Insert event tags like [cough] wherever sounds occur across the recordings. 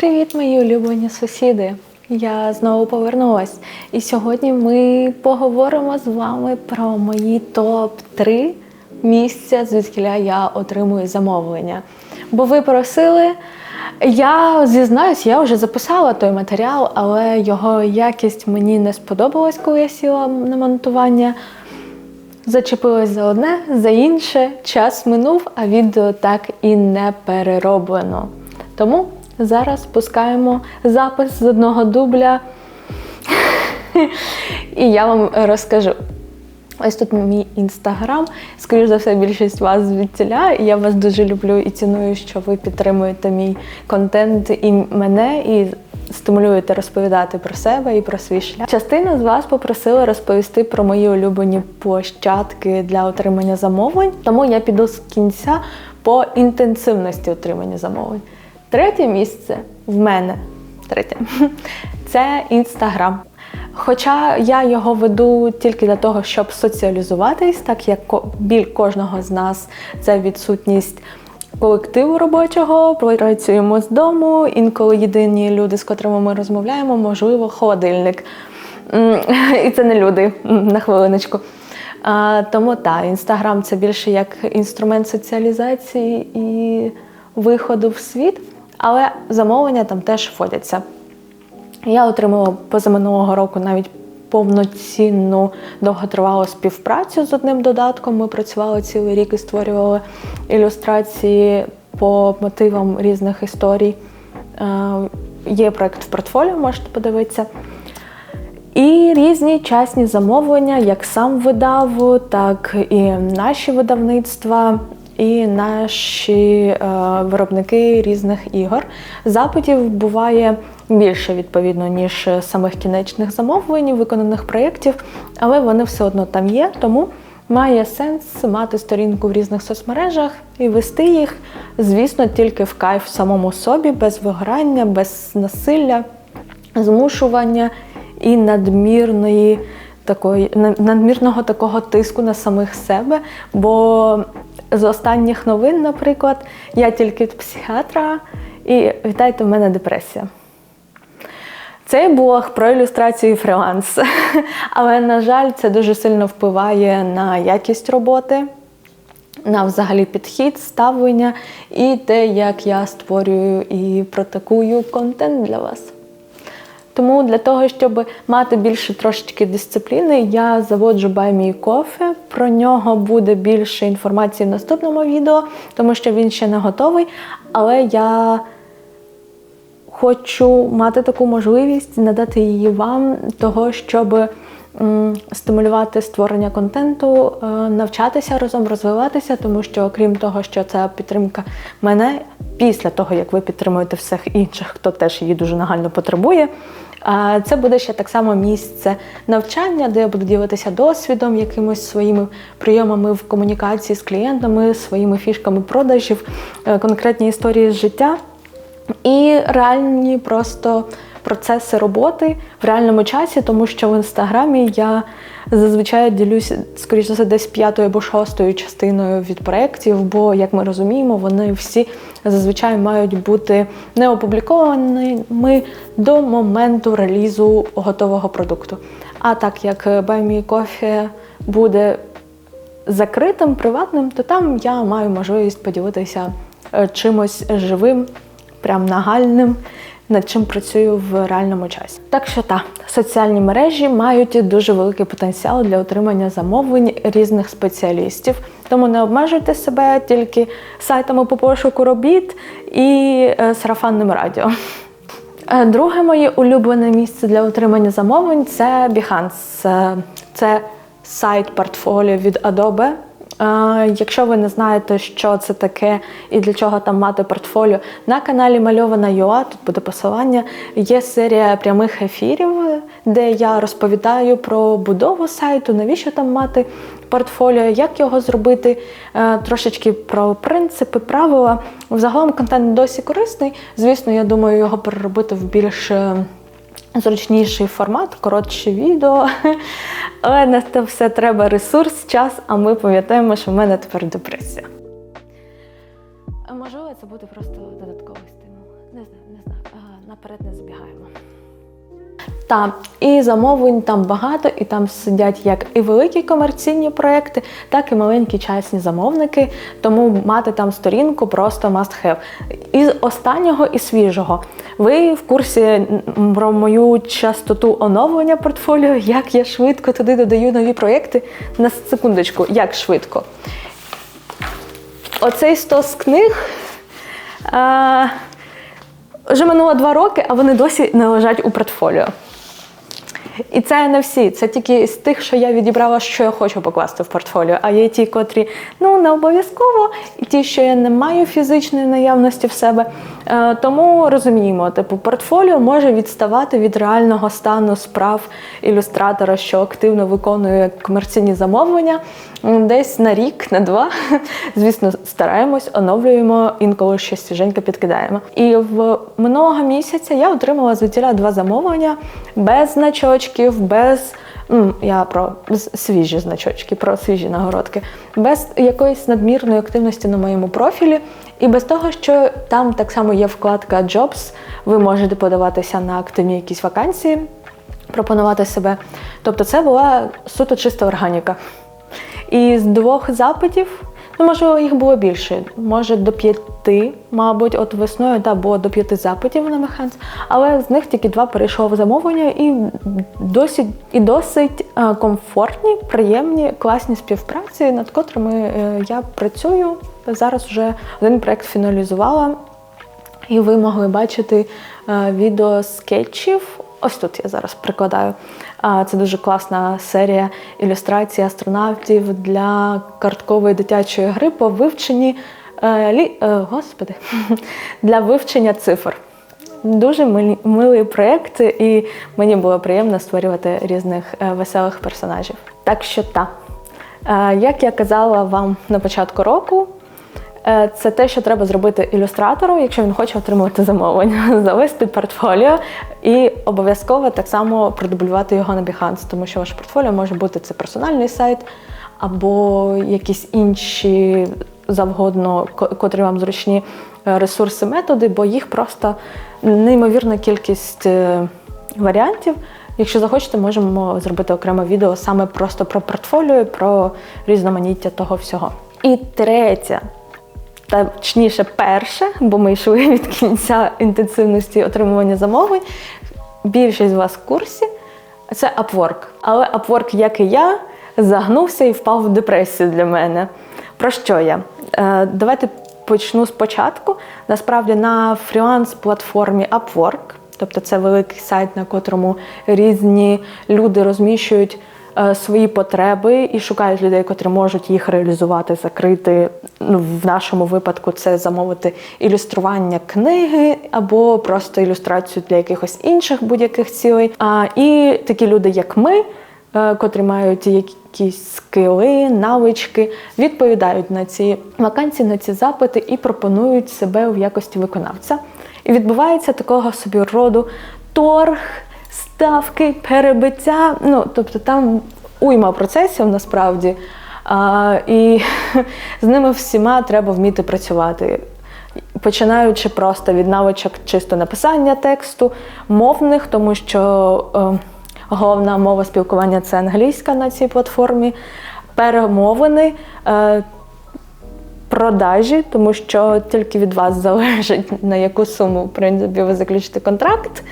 Привіт, мої улюблені сусіди! Я знову повернулась. І сьогодні ми поговоримо з вами про мої топ-3 місця, звідкиля я отримую замовлення. Бо ви просили, я зізнаюсь, я вже записала той матеріал, але його якість мені не сподобалась, коли я сіла на монтування. Зачепилась за одне, за інше. Час минув, а відео так і не перероблено. Тому зараз пускаємо запис з одного дубля. І я вам розкажу. Ось тут мій інстаграм. Скоріш за все, більшість вас звідтіля. І я вас дуже люблю і ціную, що ви підтримуєте мій контент і мене, і стимулюєте розповідати про себе і про свій шлях. Частина з вас попросила розповісти про мої улюблені площадки для отримання замовлень, тому я піду з кінця по інтенсивності отримання замовлень. Третє місце в мене третє [laughs] це інстаграм. Хоча я його веду тільки для того, щоб соціалізуватись, так як біль кожного з нас це відсутність колективу робочого, працюємо з дому. Інколи єдині люди, з котрими ми розмовляємо, можливо, холодильник. [laughs] І це не люди на хвилиночку. Тому так, інстаграм це більше як інструмент соціалізації і виходу в світ, але замовлення там теж вводяться. Я отримала позаминулого року навіть повноцінну довготривалу співпрацю з одним додатком. Ми працювали цілий рік і створювали ілюстрації по мотивам різних історій. Е, Є проект в портфоліо, можете подивитися. І різні часні замовлення, як сам видав, так і наші видавництва, і наші е, виробники різних ігор. Запитів буває більше відповідно, ніж самих кінечних замовлень, виконаних проєктів, але вони все одно там є, тому має сенс мати сторінку в різних соцмережах і вести їх, звісно, тільки в кайф самому собі, без вигорання, без насилля, змушування і надмірної такої надмірного такого тиску на самих себе. Бо з останніх новин, наприклад, я тільки від психіатра, і вітайте, в мене депресія. Цей блог про ілюстрацію і фріланс. [laughs] Але, на жаль, це дуже сильно впливає на якість роботи, на взагалі підхід, ставлення і те, як я створюю і протикую контент для вас. Тому для того, щоб мати більше трошечки дисципліни, я заводжу Buy кофе. Про нього буде більше інформації в наступному відео, тому що він ще не готовий. Але я хочу мати таку можливість надати її вам, того, щоб стимулювати створення контенту, е, навчатися разом, розвиватися, тому що, окрім того, що це підтримка мене після того, як ви підтримуєте всіх інших, хто теж її дуже нагально потребує. Це буде ще так само місце навчання, де я буду ділитися досвідом, якимось своїми прийомами в комунікації з клієнтами, своїми фішками продажів, е, конкретні історії з життя. І реальні просто процеси роботи в реальному часі, тому що в інстаграмі я зазвичай ділюся, скоріш за все, десь п'ятою або шостою частиною від проєктів, бо, як ми розуміємо, вони всі зазвичай мають бути не опублікованими до моменту релізу готового продукту. А так як Buy Me Coffee буде закритим, приватним, то там я маю можливість поділитися е, чимось живим, прям нагальним, над чим працюю в реальному часі. Так що так, соціальні мережі мають дуже великий потенціал для отримання замовлень різних спеціалістів. Тому не обмежуйте себе тільки сайтами по пошуку робіт і е, сарафанним радіо. Е, Друге моє улюблене місце для отримання замовлень це Behance. Е, Це сайт портфоліо від Adobe. Е, Якщо ви не знаєте, що це таке і для чого там мати портфоліо, на каналі Мальована ЮА, тут буде посилання, є серія прямих ефірів, де я розповідаю про будову сайту, навіщо там мати портфоліо, як його зробити, е, трошечки про принципи, правила. Взагалом контент досі корисний. Звісно, я думаю, його переробити в більш е, зручніший формат, коротше відео. [laughs] Але на це все треба ресурс, час, а ми пам'ятаємо, що в мене тепер депресія. Можливо, це буде просто додатковий стимул. Не знаю, не знаю. наперед не забігаємо. Та і замовлень там багато, і там сидять як і великі комерційні проекти, так і маленькі частні замовники. Тому мати там сторінку просто must have. Із останнього і свіжого. Ви в курсі про мою частоту оновлення портфоліо, як я швидко туди додаю нові проекти. На секундочку, як швидко. Оцей стос книг. А, вже минуло два роки, а вони досі не лежать у портфоліо. І це не всі, це тільки з тих, що я відібрала, що я хочу покласти в портфоліо. А є ті, котрі ну не обов'язково, і ті, що я не маю фізичної наявності в себе. Е, тому розуміємо, типу, портфоліо може відставати від реального стану справ ілюстратора, що активно виконує комерційні замовлення. Десь на рік, на два. [laughs] Звісно, стараємось, оновлюємо, інколи щось свіженьке підкидаємо. І в минулого місяця я отримала звідтіля два замовлення без значочків, без. Я про свіжі значочки, про свіжі нагородки, без якоїсь надмірної активності на моєму профілі, і без того, що там так само є вкладка Jobs, ви можете подаватися на активні якісь вакансії, пропонувати себе. Тобто, це була суто чиста органіка. І з двох запитів, ну може їх було більше, може до п'яти, мабуть, от весною да, було до п'яти запитів на Механс, але з них тільки два перейшло в замовлення і досить і досить е, комфортні, приємні, класні співпраці, над котрими е, я працюю. Зараз вже один проект фіналізувала. І ви могли бачити е, відео скетчів. Ось тут я зараз прикладаю. Це дуже класна серія ілюстрацій астронавтів для карткової дитячої гри по вивченні е, лі, е, господи, [laughs] для вивчення цифр. Дуже милий проєкт, і мені було приємно створювати різних е, веселих персонажів. Так що та, Е, як я казала вам на початку року, Це те, що треба зробити ілюстратору, якщо він хоче отримувати замовлення, [laughs] завести портфоліо і обов'язково так само продублювати його на Behance, тому що ваше портфоліо може бути це персональний сайт або якісь інші завгодно, котрі вам зручні е, ресурси, методи, бо їх просто неймовірна кількість е, варіантів. Якщо захочете, можемо зробити окреме відео саме просто про портфоліо, про різноманіття того всього. І третє, точніше, перше, бо ми йшли [laughs] від кінця інтенсивності отримування замовлень. Більшість з вас в курсі це Upwork. Але Upwork, як і я, загнувся і впав в депресію для мене. Про що я? Е, давайте почну спочатку. Насправді на фріланс-платформі Upwork, тобто це великий сайт, на котрому різні люди розміщують свої потреби і шукають людей, котрі можуть їх реалізувати, закрити. Ну, в нашому випадку це замовити ілюстрування книги або просто ілюстрацію для якихось інших будь-яких цілей. А, і такі люди, як ми, е, котрі мають якісь скили, навички, відповідають на ці вакансії, на ці запити і пропонують себе в якості виконавця. І відбувається такого собі роду торг, ставки, перебиття. Ну, тобто там уйма процесів насправді. А, і [laughs] з ними всіма треба вміти працювати. Починаючи просто від навичок чисто написання тексту, мовних, тому що е, головна мова спілкування це англійська на цій платформі, перемовини, е, продажі, тому що тільки від вас залежить на яку суму в принципі ви заключите контракт.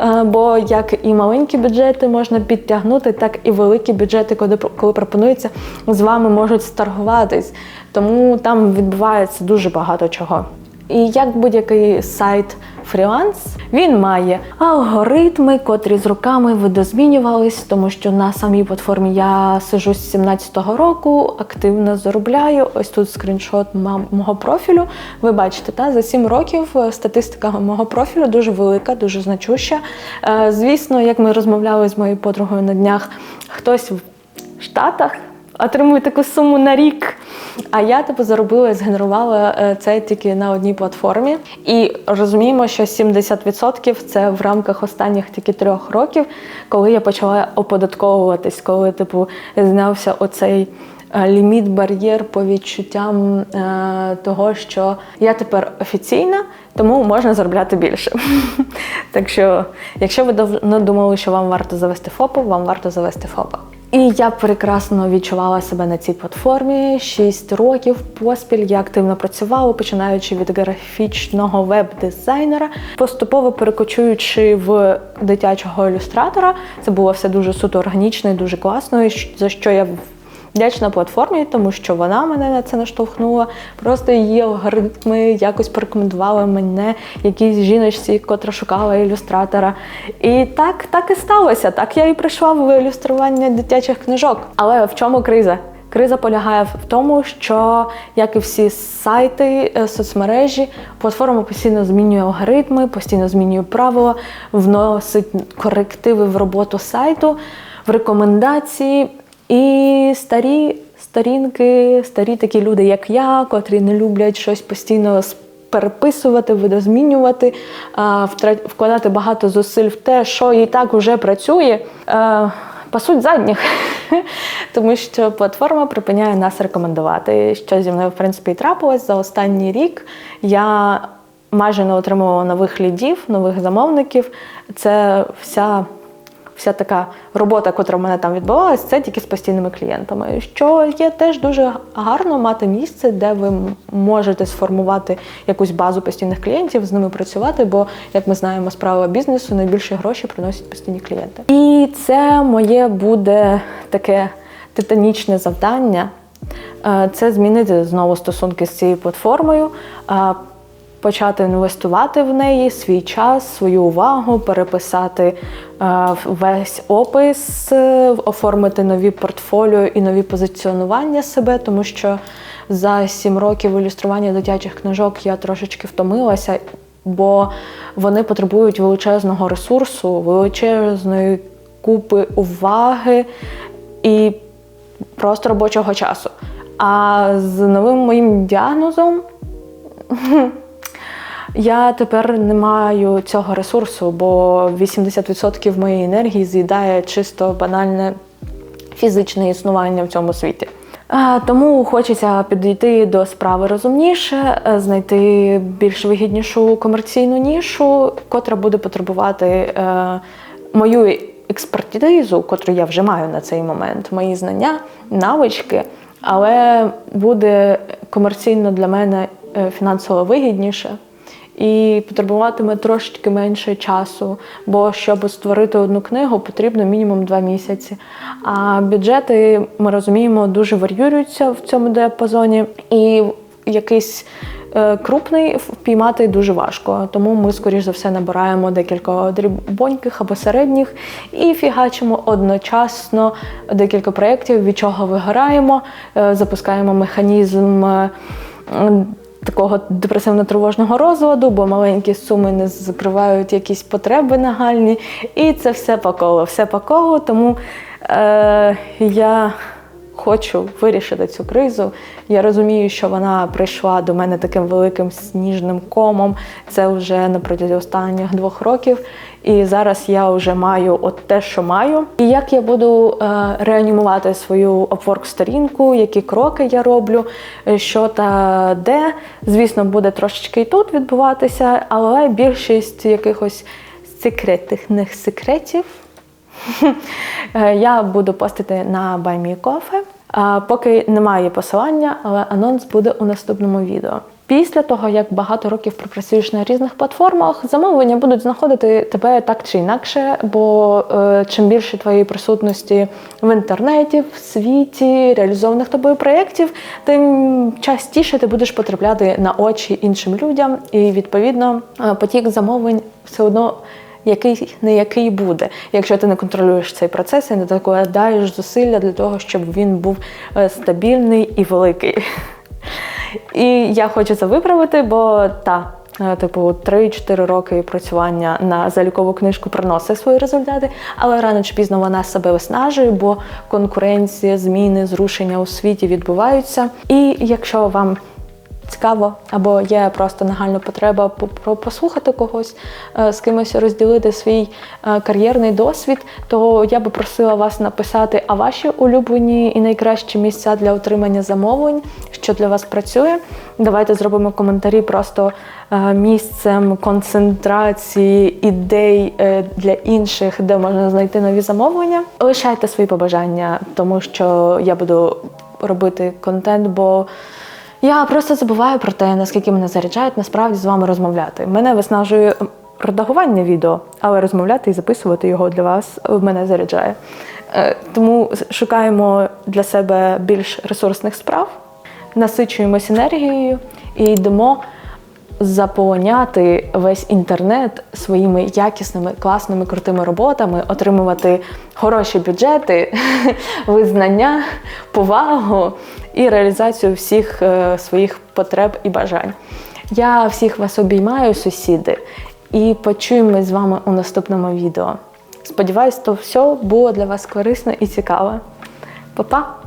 Е, Бо як і маленькі бюджети можна підтягнути, так і великі бюджети, коли, коли пропонується, з вами можуть старгуватись. Тому там відбувається дуже багато чого. І як будь-який сайт фріланс, він має алгоритми, котрі з роками видозмінювались, тому що на самій платформі я сижу з 17-го року, активно заробляю. Ось тут скріншот мого профілю. Ви бачите, та за 7 років е, статистика мого профілю дуже велика, дуже значуща. Е, Звісно, як ми розмовляли з моєю подругою на днях, хтось в Штатах отримує таку суму на рік. А я типу заробила і згенерувала е, це тільки на одній платформі. І розуміємо, що 70% це в рамках останніх тільки трьох років, коли я почала оподатковуватись, коли типу знявся оцей е, ліміт, бар'єр по відчуттям е, того, що я тепер офіційна, тому можна заробляти більше. [laughs] так що, якщо ви давно думали, що вам варто завести ФОПу, вам варто завести ФОПа. І я прекрасно відчувала себе на цій платформі. Шість років поспіль я активно працювала, починаючи від графічного веб-дизайнера, поступово перекочуючи в дитячого ілюстратора. Це було все дуже суто органічно і дуже класно, за що я вдячна платформі, тому що вона мене на це наштовхнула. Просто її алгоритми якось порекомендували мене якійсь жіночці, котра шукала ілюстратора. І так, так і сталося. Так я і прийшла в ілюстрування дитячих книжок. Але в чому криза? Криза полягає в тому, що як і всі сайти, е, соцмережі, платформа постійно змінює алгоритми, постійно змінює правила, вносить корективи в роботу сайту, в рекомендації. І старі сторінки, старі такі люди, як я, котрі не люблять щось постійно переписувати, видозмінювати, вкладати багато зусиль в те, що і так вже працює. Пасуть задніх, [laughs] тому що платформа припиняє нас рекомендувати. Що зі мною в принципі і трапилось за останній рік. Я майже не отримувала нових лідів, нових замовників. Це вся вся така робота, яка в мене там відбувалася, це тільки з постійними клієнтами. Що є теж дуже гарно мати місце, де ви можете сформувати якусь базу постійних клієнтів, з ними працювати, бо, як ми знаємо, справа бізнесу найбільше гроші приносять постійні клієнти. І це моє буде таке титанічне завдання. Е, це змінити знову стосунки з цією платформою, е, почати інвестувати в неї свій час, свою увагу, переписати е, весь опис, оформити нові портфоліо і нові позиціонування себе, тому що за сім років ілюстрування дитячих книжок я трошечки втомилася, бо вони потребують величезного ресурсу, величезної купи уваги і просто робочого часу. А з новим моїм діагнозом [laughs] я тепер не маю цього ресурсу, бо 80% моєї енергії з'їдає чисто банальне фізичне існування в цьому світі. Тому хочеться підійти до справи розумніше, е, знайти більш вигіднішу комерційну нішу, котра буде потребувати е, мою експертизу, котру я вже маю на цей момент, мої знання, навички, але буде комерційно для мене е, фінансово вигідніше і потребуватиме трошечки менше часу, бо щоб створити одну книгу, потрібно мінімум два місяці. А бюджети, ми розуміємо, дуже варіюються в цьому діапазоні, і якийсь е, крупний впіймати дуже важко. Тому ми, скоріш за все, набираємо декілька дрібоньких або середніх і фігачимо одночасно декілька проєктів, від чого вигораємо, е, запускаємо механізм такого депресивно-тривожного розладу, бо маленькі суми не закривають якісь потреби нагальні. І це все по колу, все по колу. Тому е, я хочу вирішити цю кризу. Я розумію, що вона прийшла до мене таким великим сніжним комом. Це вже на протязі останніх двох років. І зараз я вже маю от те, що маю. І як я буду е, реанімувати свою upwork сторінку які кроки я роблю, е, що та де. Звісно, буде трошечки і тут відбуватися, але більшість якихось секретних секретів. Е, я буду постити на BuyMeCoffee. Поки немає посилання, але анонс буде у наступному відео. Після того, як багато років пропрацюєш на різних платформах, замовлення будуть знаходити тебе так чи інакше, бо е, чим більше твоєї присутності в інтернеті, в світі, реалізованих тобою проєктів, тим частіше ти будеш потрапляти на очі іншим людям, і відповідно е, потік замовлень все одно який не який буде, якщо ти не контролюєш цей процес і не докладаєш зусилля для того, щоб він був е, стабільний і великий. І я хочу це виправити, бо та. Е, типу 3-4 роки працювання на залікову книжку приносить свої результати, але рано чи пізно вона себе виснажує, бо конкуренція, зміни, зрушення у світі відбуваються. І якщо вам цікаво, або є просто нагальна потреба по- по- послухати когось, е, з кимось розділити свій е, кар'єрний досвід, то я би просила вас написати, а ваші улюблені і найкращі місця для отримання замовлень, що для вас працює. Давайте зробимо коментарі просто е, місцем концентрації ідей для інших, де можна знайти нові замовлення. Лишайте свої побажання, тому що я буду робити контент, бо я просто забуваю про те, наскільки мене заряджають насправді з вами розмовляти. Мене виснажує редагування відео, але розмовляти і записувати його для вас мене заряджає. Е, Тому шукаємо для себе більш ресурсних справ, насичуємось енергією і йдемо заполоняти весь інтернет своїми якісними, класними, крутими роботами, отримувати хороші бюджети, [laughs] визнання, повагу і реалізацію всіх е, своїх потреб і бажань. Я всіх вас обіймаю, сусіди, і почуємось з вами у наступному відео. Сподіваюсь, то все було для вас корисно і цікаво. Па-па!